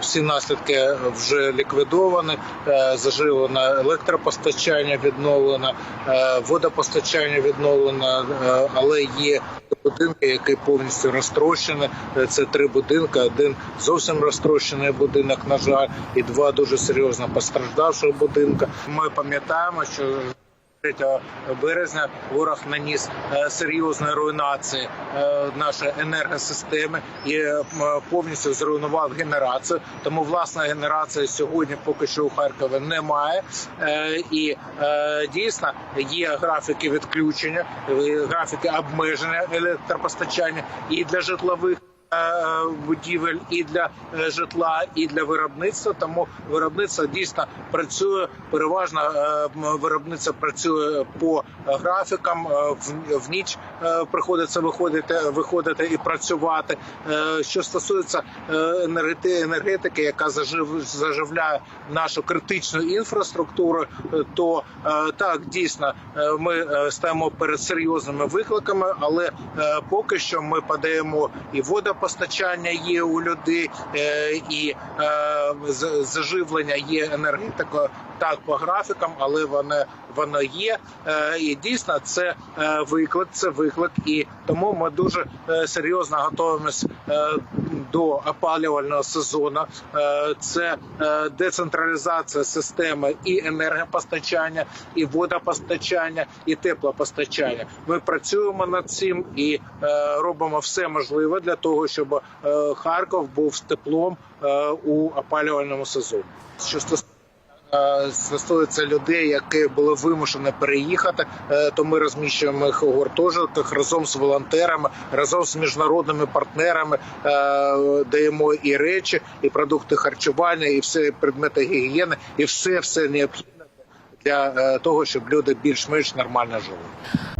Всі наслідки вже ліквідовані, е, заживлено електропостачання відновлено, е, водопостачання відновлено, е, але є будинки, які повністю розтрощені. Це три будинки. Один зовсім розтрощений будинок, на жаль, і два дуже серйозно постраждавших будинка. Ми пам'ятаємо, що 3 березня ворог наніс е, серйозні руйнації е, нашої енергосистеми і е, повністю зруйнував генерацію. Тому власної генерації сьогодні поки що у Харкові немає. І дійсно є графіки відключення, графіки обмеження електропостачання і для житлових. Е, Будівель і для е, житла, і для виробництва. Тому виробництво дійсно працює переважно. е, Виробництво працює по графікам. В, ніч приходиться виходити, виходити і працювати. Що стосується енергети- енергетики, яка зажив, заживляє нашу критичну інфраструктуру, то так дійсно ми стаємо перед серйозними викликами, але поки що ми подаємо і водопостачання є у людей, і е, заживлення є енергетикою Так, по графікам, але воно воно є. Е, І дійсно це е, виклик, це виклик. І тому ми дуже серйозно готуємось до опалювального сезону. Е, Це е, децентралізація системи і енергопостачання, і водопостачання, і теплопостачання. Ми працюємо над цим і е, робимо все можливе для того, щоб Харків був з теплом у опалювальному сезоні. Що стосується стосується людей, які були вимушені переїхати, е, то ми розміщуємо їх у гуртожитках разом з волонтерами, разом з міжнародними партнерами е, даємо і речі, і продукти харчування, і все предмети гігієни, і все все необхідне для е, того, щоб люди більш-менш нормально жили.